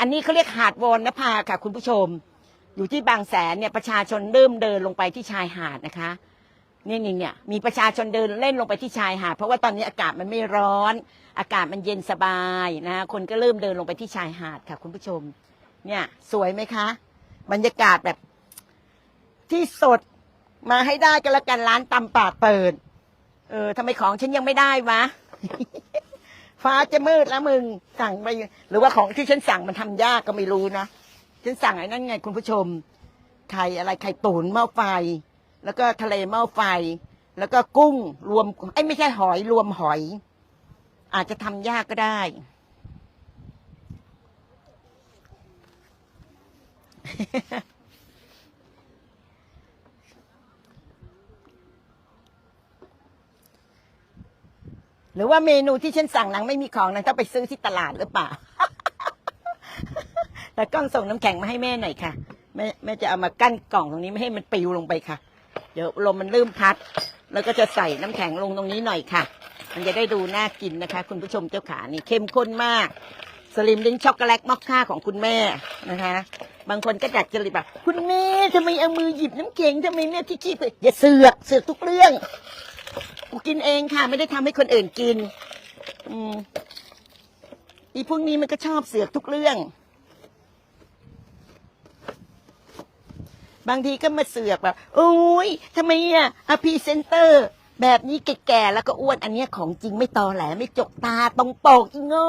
อันนี้เขาเรียกหาดวอนนภาค่ะ คุณผู้ชม อยู่ที่บางแสนเนี่ยประชาชนเริ่มเดินลงไปที่ชายหาดนะคะนี่นี่เนี่ยมีประชาชนเดินเล่นลงไปที่ชายหาดเพราะว่าตอนนี้อากาศมันไม่ร้อน อากาศมันเย็นสบายนะคนก็เริ่มเดินลงไปที่ชายหาดค่ะ คุณผู้ชม เนี่ย สวยไหมคะ บรรยากาศแบบที่สดมาให้ได้กันละกันร้านตำป่าเปิด เออทำไมของฉันยังไม่ได้วะ ฟ้าจะมืดแล้วมึงสั่งไปหรือว่าของที่ฉันสั่งมันทำยากก็ไม่รู้นะฉันสั่งไอ้นั่นไงคุณผู้ชมไข่อะไรไข่ตุ๋นหม้อไฟ แล้วก็ทะเลหม้อไฟ แล้วก็กุ้งรวมไอ้ยไม่ใช่หอยรวมหอย อาจจะทำยากก็ได้ หรือว่าเมนูที่ฉันสั่งนังไม่มีของนังต้องไปซื้อที่ตลาดหรือเปล่าแต่กล้องส่งน้ำแข็งมาให้แม่หน่อยค่ะ แม่แม่จะเอามากั้นกล่องตรงนี้ไม่ให้มันปิวลงไปค่ะ เดี๋ยวลมมันลื่มพัด แล้วก็จะใส่น้ำแข็งลงตรงนี้หน่อยค่ะ มันจะได้ดูน่ากินนะคะ คุณผู้ชมเจ้าขานี่เข้มข้นมาก สลิมลิ้นช็อกโกแลตมอคค่าของคุณแม่นะคะ บางคนก็ดัดจริตแบบคุณแม่ทำไมเอามือหยิบน้ำแข็งทำไมแม่ที่ขี้ไปอย่าเสือกเสือกทุกเรื่อง กูกินเองค่ะ ไม่ได้ทำให้คนอื่นกิน อืมอีพวกนี้มันก็ชอบเสือกทุกเรื่อง บางทีก็มาเสือกแบบโอ้ยทำไมอะอพีเซนเตอร์ แบบนี้แก่ๆแล้วก็อ้วนอันเนี้ยของจริงไม่ตอแหลไม่จกตาตรงปกอีโง่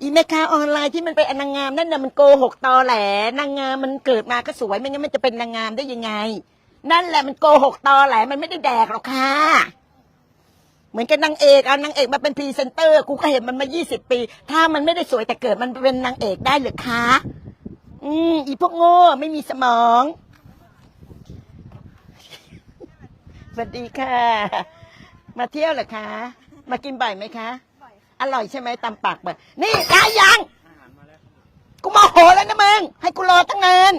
อีแม่ค้าออนไลน์ที่มันเป็นนางงามนั่นน่ะมันโกหกตอแหลนางงามมันเกิดมาก็สวยไม่งั้นมันจะเป็นนางงามได้ยังไง นั่นแหละมันโกหกตอแหลมันไม่ได้แดกหรอกค่ะ เหมือนกับนางเอกเอานางเอกมาเป็นพรีเซนเตอร์กูก็เห็นมันมา 20 ปี ถ้ามันไม่ได้สวยแต่เกิดมันเป็นนางเอกได้หรือคะ อืมอีพวกโง่ไม่มีสมองสวัสดีค่ะ มาเที่ยวเหรอคะ มากินบ่อยไหมคะ อร่อยใช่ไหมตำปากบ่อยนี่ได้ยัง กูโมาโหแล้วนะมึง ให้กูรอตั้งนาน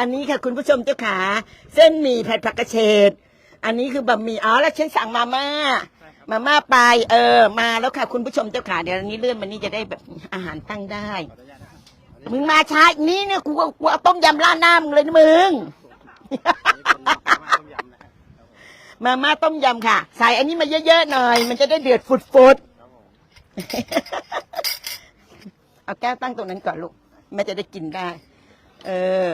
อันนี้ค่ะคุณผู้ชมเจ้าขาเส้นหมี่ผัดผักกระเฉดอันนี้คือบะหมี่อ๋อแล้วฉันสั่งมาม่ามาม่าไปเออ มาแล้วค่ะ คุณผู้ชมเจ้าขาเดี๋ยวอันนี้เลื่อนมันนี่จะได้แบบอาหารตั้งได้ มึงมาช้าอีกนี้เนี่ยกูกูเอาต้มยำราดหน้ามึงเลยนะมึง มาม่าต้มยำค่ะ ใส่อันนี้มาเยอะๆหน่อย มันจะได้เดือดฟุดๆเอาแก้วตั้งตรงนั้นก่อนลูกแม่จะได้กินได้ เออ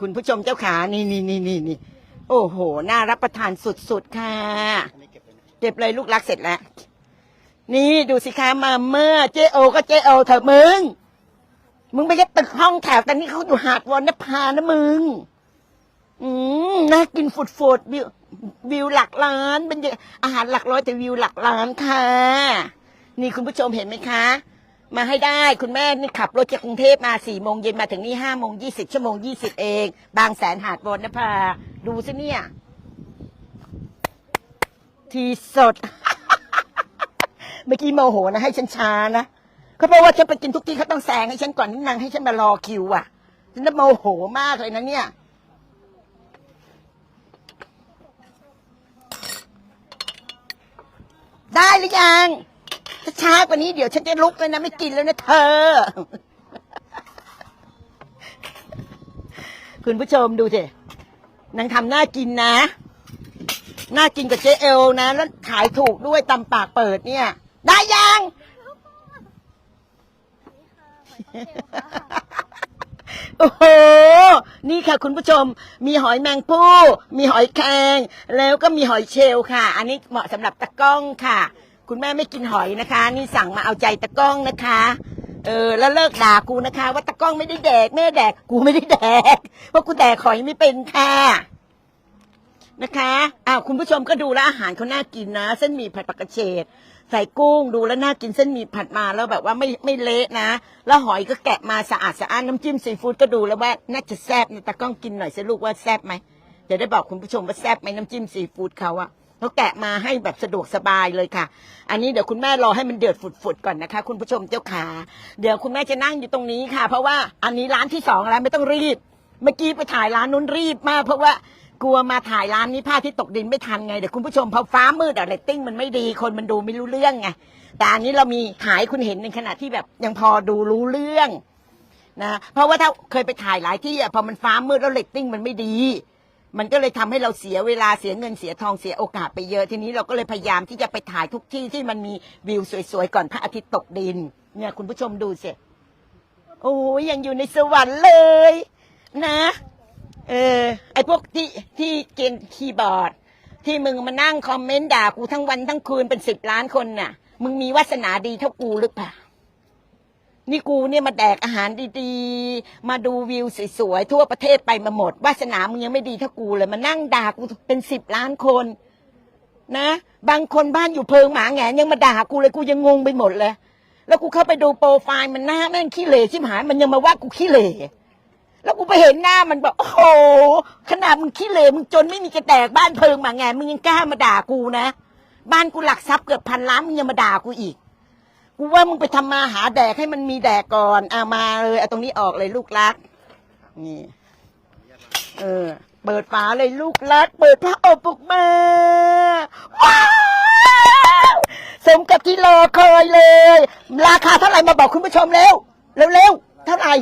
คุณผู้ชมเจ้าขานี่นี่นี่นี่นี่โอ้โห น่ารับประทานสุดๆค่ะ เก็บเลยลูกรักเสร็จแล้ว นี่ดูสิคะมาเมื่อเจโอ ก็เจโอเถอะมึง มึงไปยัดตึกห้องแถวแต่นี่เขาอยู่หาดวอนนภานะมึง อืมน่ากินฝุดฝุดวิววิวหลักล้านเป็นอาหารหลักร้อยแต่วิวหลักล้านค่ะ นี่คุณผู้ชมเห็นไหมคะ มาให้ได้คุณแม่นี่ขับรถจากกรุงเทพมาสี่โมงเย็นมาถึงนี่ห้าโมงยี่สิบชั่วโมงยี่สิบเอง บางแสนหาดวอนนภาดูสิเนี่ย ทีสด เมื่อกี้โมโหนะ ให้ฉันช้านะเขาเพราะว่าฉันไปกินทุกที่เขาต้องแซงให้ฉันก่อนนี่นางให้ฉันมารอคิวอะฉันโมโหมากเลยนะเนี่ยได้หรือยัง ถ้าช้ากว่านี้เดี๋ยวฉันจะลุกเลยนะไม่กินแล้วนะเธอ คุณผู้ชมดูสินางทำน่ากินนะน่ากินกับเจเอลนะ แล้วขายถูกด้วยตำปากเปิดเนี่ย ได้ยัง โอ้โห นี่ค่ะคุณผู้ชม มีหอยแมงผู้ มีหอยแครงแล้วก็มีหอยเชลล์ค่ะ อันนี้เหมาะสำหรับตะกล้องค่ะ คุณแม่ไม่กินหอยนะคะ นี่สั่งมาเอาใจตะก้องนะคะ เออแล้วเลิกด่ากูนะคะ ว่าตะก้องไม่ได้แดกแม่แดกกูไม่ได้แดกเพราะกูแดกหอยไม่เป็นค่ะนะคะอ้าวคุณผู้ชมก็ดูแลวอาหารเขาน่ากินนะ เส้นหมี่ผัดผักกระเฉดใส่กุ้งดูแล้วน่ากินเส้นหมี่ผัดมาแล้วแบบว่าไม่ไม่เละนะ แล้วหอยก็แกะมาสะอาดสะอ้านน้ำจิ้มซีฟู้ดก็ดูแล้วว่าน่าจะแซ่บนะตากล้องกินหน่อยสิลูกว่าแซ่บไหมเดี๋ยวได้บอกคุณผู้ชมว่าแซ่บไหมน้ำจิ้มซีฟู้ดเขาอะ เขาแกะมาให้แบบสะดวกสบายเลยค่ะ อันนี้เดี๋ยวคุณแม่รอให้มันเดือดฝุดๆก่อนนะคะ คุณผู้ชมเจ้าขาเดี๋ยวคุณแม่จะนั่งอยู่ตรงนี้ค่ะ เพราะว่าอันนี้ร้านที่สองแล้วไม่ต้องรีบ เมื่อกี้ไปถ่ายร้านนู้นรีบมากเพราะว่ากลัวมาถ่ายร้านนี้ผ้าที่ตกดินไม่ทันไงเดี๋ยวคุณผู้ชมพอฟ้ามืดอะเรตติ้งมันไม่ดีคนมันดูไม่รู้เรื่องไงแต่อันนี้เรามีขายคุณเห็นในขณะที่แบบยังพอดูรู้เรื่องนะเพราะว่าถ้าเคยไปถ่ายหลายที่อะพอมันฟ้ามืดแล้วเรตติ้งมันไม่ดี มันก็เลยทำให้เราเสียเวลาเสียเงินเสียทองเสียโอกาสไปเยอะทีนี้เราก็เลยพยายามที่จะไปถ่ายทุกที่ที่มันมีวิวสวยๆก่อนพระอาทิตย์ตกดิน เนี่ยคุณผู้ชมดูสิโอ้ยยังอยู่ในสวรรค์เลย นะ เออไอพวกที่ที่เกณฑ์คีย์บอร์ด ที่มึงมานั่งคอมเมนต์ด่ากูทั้งวันทั้งคืนเป็นสิบล้านคนน่ะ มึงมีวาสนาดีเท่ากูหรือเปล่า นี่กูเนี่ยมาแดกอาหารดีๆ มาดูวิวสวยๆทั่วประเทศไปมาหมดวาสนามึงยังไม่ดีเท่ากูเลยมานั่งด่ากูเป็นสิบล้านคน นะ บางคนบ้านอยู่เพิงหมาแงนยังมาด่ากูเลยกูยังงงไปหมดเลย แล้วกูเข้าไปดูโปรไฟล์มันหน้าแม่งขี้เหร่ชิบหายมันยังมาว่ากูขี้เหร่แล้วกูไปเห็นหน้ามันแบบโอ้โหขนาดมึงขี้เหร่มึงจนไม่มีกระแดกบ้านเพิงหมาแงนมึงยังกล้ามาด่ากูนะ บ้านกูหลักทรัพย์เกือบพันล้านมึงยังมาด่ากูอีก กูว่ามึงไปทำมาหาแดกให้มันมีแดกก่อนเอามาเลยเอาตรงนี้ออกเลยลูกรัก นี่ เออ เปิดฝาเลยลูกรัก เปิดผ้าอบออกมาว้าวสมกับที่รอคอยเลย ราคาเท่าไหร่มาบอกคุณผู้ชมเร็วเร็วๆเท่าไหร่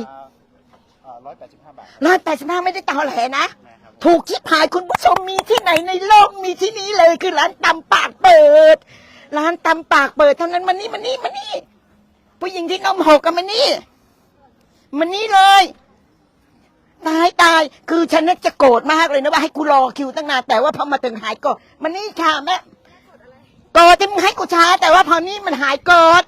ร้อยแปดสิบห้าบาทร้อยแปดสิบห้าไม่ได้ต่อแหลนะนะครับถูกชิบหายคุณผู้ชมมีที่ไหนในโลกมีที่นี้เลยคือร้านตำปากเปิด ร้านตำปากเปิดเท่านั้นมันนี่มันนี่มันนี่ ผู้หญิงที่นมหกกันมันนี่มันนี่เลยตายตายคือฉันน่ะจะโกรธมากเลยนะว่าให้กูรอคิวตั้งนานแต่ว่าพอมาถึงหายโกรธมันนี่ค่ะแม่โกรธที่มึงให้กูช้า แต่ว่าพอนี้มันหายโกรธ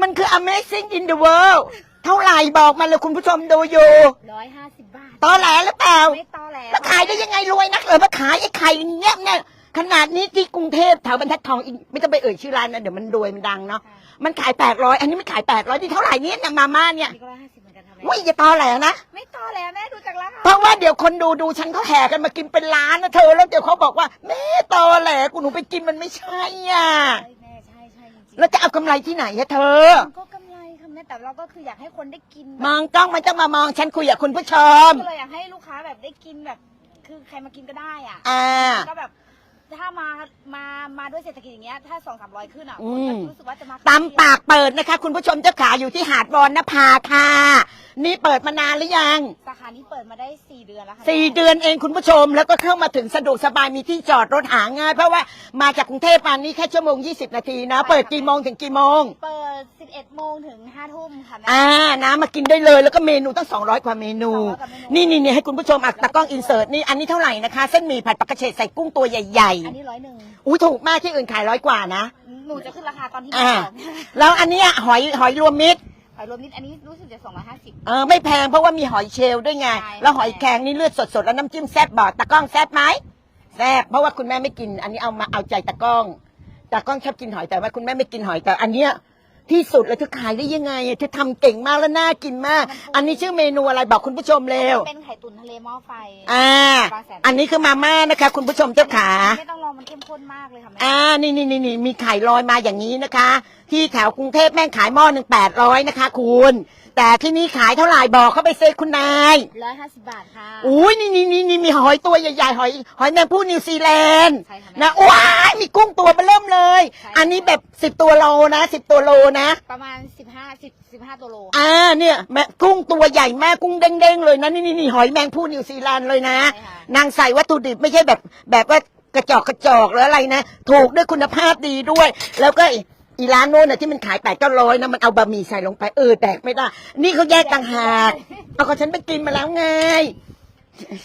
มันคือ amazing in the world เท่าไหร่บอกมาเลยคุณผู้ชมดูอยู่ร้อยห้าสิบบาทตอแหลหรือเปล่าไม่ตอแหลแล้วขายได้ยังไงรวยนักเออมาขายไอ้ไข่เงี้ยเนี่ย ขนาดนี้ที่กรุงเทพแถวบรรทัดทองอีกไม่ต้องไปเอ่ยชื่อร้านนะเดี๋ยวมันรวยมันดังเนาะมันขายแปดร้อยอันนี้ไม่ขายแปดร้อยที่เท่าไหร่เนี่ยนะมาม่าเนี่ยนี่ก็ร้อยห้าสิบเหมือนกันค่ะแม่วิ่งจะตอแหลนะไม่ตอแหลแม่ดูจากราคาเพราะว่าเดี๋ยวคนดูดูฉันเขาแห่กันมากินเป็นล้านนะเธอแล้วเดี๋ยวเขาบอกว่าแม่ตอแหลกูหนูไปกินมันไม่ใช่อะใช่แม่ใช่ใช่จริงๆแล้วจะเอากำไรที่ไหนอะเธอ มันก็กำไรค่ะแม่แต่เราก็คืออยากให้คนได้กินมองกล้องมันจะมามองฉันคุยกับคุณผู้ชมก็เลยอยากให้ลูกค้าแบบได้กินแบบ คือใครมากินก็ได้อะอ่า ก็แบบ ถ้ามามามาด้วยเศรษฐกิจอย่างเงี้ยถ้าสองสามร้อยขึ้นอะอืคนม ก็รู้สึกว่าจะมา ตำปากเปิดนะคะ คุณผู้ชมเจ้าขาอยู่ที่หาดวอนนภาค่ะ นี่เปิดมานานหรือยังสาขานี้เปิดมาได้สี่เดือนแล้วค่ะสี่แม่เดือนเองคุณผู้ชม แล้วก็เข้ามาถึงสะดวกสบายมีที่จอดรถหาง่าย เพราะว่ามาจากกรุงเทพมานี่แค่ชั่วโมง 20 นาทีนะ เปิดกี่โมงถึงกี่โมง เปิดสิบเอ็ดโมงถึงห้าทุ่มค่ะแม่ อ่าน้ำมากินได้เลยแล้วก็เมนูตั้ง 200 กว่าเมนู 200กว่าเมนู นี่นี่นี่ให้คุณผู้ชมอักตากล้องอินเสิร์ตนี่อันนี้เท่าไหร่นะคะ เส้นหมี่ผัดปลากระเฉดใส่กุ้งตัวใหญ่อันนี้ร้อยหนึ่งๆอุ้ยถูกมากที่อื่นขายร้อยกว่านะ หนูจะขึ้นราคาตอนที่อ่าแม่บอกแล้วอันเนี้ยหอยหอยรวมมิตรหอย รวมนิดอันนี้รู้สึกจะสองร้อยห้าสิบเออไม่แพงเพราะว่ามีหอยเชลล์ด้วยไง ใช่ แล้วหอยแครงนี่เลือดสดๆ แล้วน้ำจิ้มแซ่บบอดตะกล้องแซ่บไหมแซ่บเพราะว่าคุณแม่ไม่กิน อันนี้เอามาเอาใจตะกล้องตะกล้องชอบกินหอยแต่ว่าคุณแม่ไม่กินหอยแต่อันเนี้ย ที่สุดแล้วเธอขายได้ยังไงเธอทำเก่งมากแล้วน่ากินมาก อันนี้ชื่อเมนูอะไรบอกคุณผู้ชมเร็ว เป็นไข่ตุ๋นทะเลหม้อไฟอ่า อันนี้คือมาม่านะคะ คุณผู้ชมเจ้าขา ไม่ต้องรอมันเข้มข้นมากเลยค่ะแม่อ่า นี่นี่นี่นี่มีไข่ลอยมาอย่างนี้นะคะ ที่แถวกรุงเทพแม่งขายหม้อหนึ่งแปดร้อยนะคะ คุณ แต่ที่นี่ขายเท่าไหร่บอกเข้าไปเซคุณนาย ร้อยห้าสิบบาทค่ะ อุ้ยนี่นี่นี่นี่มีหอยตัวใหญ่ๆหอยหอยแมงผู้นิวซีแลนด์ใช่ค่ะแม่ นะว้ายมีกุ้งตัวเบอเริ่มเลย ใช่ อันนี้แบบสิบตัวโลนะสิบตัวโลนะ ประมาณสิบห้าสิบสิบห้าตัวโล อ่าเนี่ยแม่กุ้งตัวใหญ่มากกุ้งเด้งๆเลยนะนี่นี่นี่หอยแมงผู้นิวซีแลนด์เลยนะ ใช่ค่ะ นางใส่วัตถุดิบไม่ใช่แบบแบบว่ากระจอกกระจอกหรืออะไรนะ ถูกด้วยคุณภาพดีด้วย แล้วก็อีร้านโน้นน่ะที่มันขายแปดเก้าร้อยนะมันเอาบะหมี่ใส่ลงไปเออแดกไม่ได้ นี่เขาแยกต่างหาก เอาก็ฉันไปกินมาแล้วไง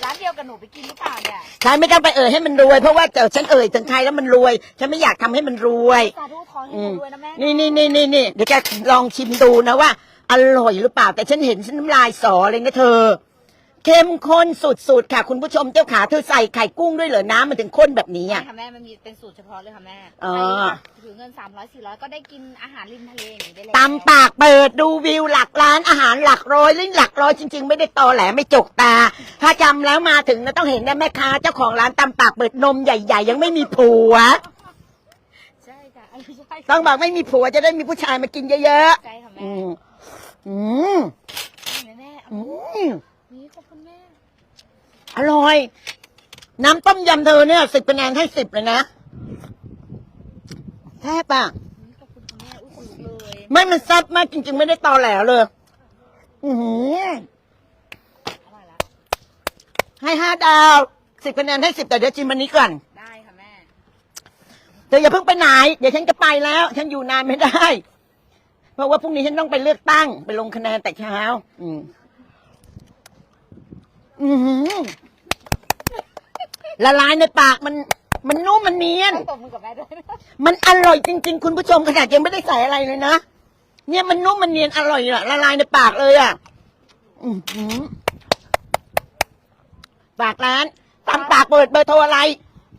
ร้านเดียวกับหนูไปกินหรือเปล่าเนี่ยใช่ไม่ต้องไปเอ่ยให้มันรวย เพราะว่าเดี๋ยวฉันเอ่ยถึงใครแล้วมันรวย ฉันไม่อยากทำให้มันรวย สาธุทองให้อืหมนูด้วยนะแม่นี่นี่นี่นี่นี่เดี๋ยวจะลองชิมดูนะว่า อร่อยหรือเปล่า แต่ฉันเห็นฉันน้ำลายสอเลยนะเธอ เข้มข้นสุดๆค่ะ คุณผู้ชมเจ้าขาเธอใส่ไข่กุ้งด้วยเหรอน้ำมันถึงข้นแบบนี้ใช่อะค่ะแม่ มันมีเป็นสูตรเฉพาะเลยค่ะแม่อ๋อ ใครถือเงินสามร้อยสี่ร้อยก็ได้กินอาหารริมทะเลอย่างนี้ได้เลยตำปากเปิดดูวิวหลักล้านอาหารหลักร้อยลิ้นหลักร้อยจริง ๆ ไม่ได้ตอแหลไม่จกตา ถ้าจำแล้วมาถึงนะต้องเห็นนะแม่ค้าเจ้าของร้านตำปากเปิดนมใหญ่ ๆ ยังไม่มีผัว ใช่ค่ะอันนี้ใช่ค่ะต้องบอกไม่มีผัวจะได้มีผู้ชายมากินเยอะใช่ค่ะๆ แม่อืมอืมแม่แม่อืเอามนี่ข อบคุณแม่อร่อย น้ำต้มยำเธอเนี่ยสิบคะแนนให้สิบเลยนะแซ่บอะขอบคุณค่ะแม่อุ้ยขนลุกเลยไม่มันแซ่บมากจริง ๆ ไม่ได้ตอแหลเลย อือหืออร่อยละให้ห้าดาวสิบคะแนนให้สิบแต่เดี๋ยวจิมวันนี้ก่อนได้ค่ะแม่ เธออย่าเพิ่งไปไหน เดี๋ยวฉันจะไปแล้ว ฉันอยู่นานไม่ได้ เพราะว่าพรุ่งนี้ฉันต้องไปเลือกตั้ง ไปลงคะแนนแต่เช้า อืมอือหือ ละลายในปากมันมันนุ่มมันเนียนต้องตบมือกับแม่ด้วยนะมันอร่อยจริง ๆ คุณผู้ชมขนาดยังไม่ได้ใส่อะไรเลยนะ เนี่ยมันนุ่มมันเนียนอร่อยอะละลายในปากเลยอะอือหือปากร้านตามปากเปิดเบอร์โทรอะไร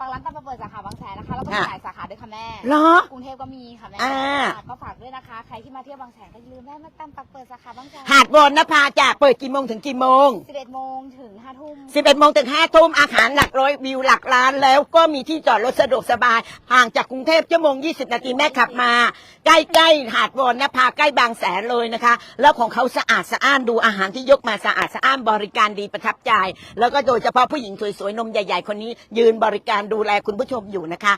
ฝากร้านตำมาเปิดสาขาบางแสนนะคะ แล้วก็ค่ะมีหลายสาขาด้วยค่ะแม่เหรอ กรุงเทพก็มีค่ะแม่อ่าค่ะก็ฝากด้วยนะคะ ใครที่มาเที่ยวบางแสนก็อย่าลืมแม่มาตำปักเปิดสาขาบางแสนหาดวอนนภาจากเปิดกี่โมงถึงกี่โมง 11โมงถึง5ทุ่ม 11โมงถึง5ทุ่มอาหารหลักร้อยวิวหลักล้านแล้วก็มีที่จอดรถสะดวกสบาย ห่างจากกรุงเทพชั่วโมง 20 นาทีแม่ขับมา ใกล้ๆหาดวอนนภาใกล้บางแสนเลยนะคะ แล้วของเขาสะอาดสะอ้านดูอาหารที่ยกมาสะอาดสะอ้านบริการดีประทับใจ แล้วก็โดยเฉพาะผู้หญิงสวยๆ นมใหญ่ๆ คนนี้ยืนบริการดูแลคุณผู้ชมอยู่นะคะ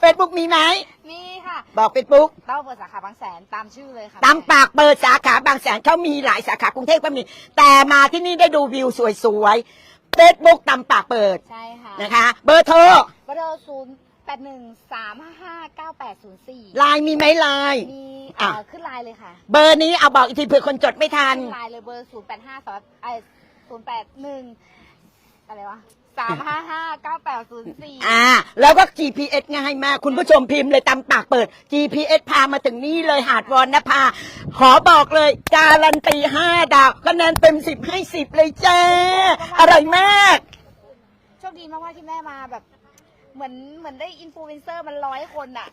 เฟซบุ๊กมีไหม มีค่ะ บอกเฟซบุ๊กตำมาเปิดสาขาบางแสนตามชื่อเลยค่ะตามปากเปิดสาขาบางแสนเขามีหลายสาขากรุงเทพก็มี แต่มาที่นี่ได้ดูวิวสวยๆเฟซบุ๊กตามปากเปิดใช่ค่ะนะคะ เบอร์โทรเบอร์โทรศูนย์แปดหนึ่งสามห้าห้าเก้าแปดศูนย์สี่ไลน์มีไหมไลน์ มีอะเอ่อขึ้นไลน์เลยค่ะเบอร์นี้เอาบอกอีกทีเผื่อคนจดไม่ทัน ขึ้นไลน์เลยเบอร์ศูนย์แปดห้าสองไอศูนย์แปดหนึ่งอะไรวะ สามห้าห้าเก้าแปดศูนย์สี่อ่า แล้วก็ GPS ง่ายมาก คุณผู้ชมพิมพ์เลยตามปากเปิด GPS พามาถึงนี่เลยหาดวอนนภาขอบอกเลย การันตีห้าดาวคะแนนเต็มสิบให้สิบเลยจ้าอร่อยมาก โชคดีมากๆที่แม่มาแบบ เหมือนเหมือนได้อินฟลูเอนเซอร์มันร้อยคนอะ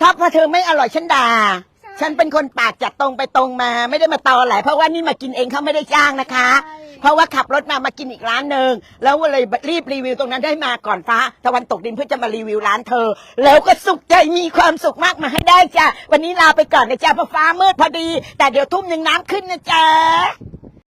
ถ้าพอเธอไม่อร่อยฉันด่าใช่ ฉันเป็นคนปากจัดตรงไปตรงมา ไม่ได้มาตอแหลเพราะว่านี่มากินเองเขาไม่ได้จ้างนะคะใช่เพราะว่าขับรถมามากินอีกร้านหนึ่งแล้วก็เลยรีบรีวิวตรงนั้นได้มาก่อนฟ้าตะวันตกดินเพื่อจะมารีวิวร้านเธอ แล้วก็สุขใจมีความสุขมากมาให้ได้จ้ะวันนี้ลาไปก่อนนะจ๊ะเพราะฟ้ามืดพอดี แต่เดี๋ยวทุ่มหนึ่งน้ำขึ้นนะจ๊ะ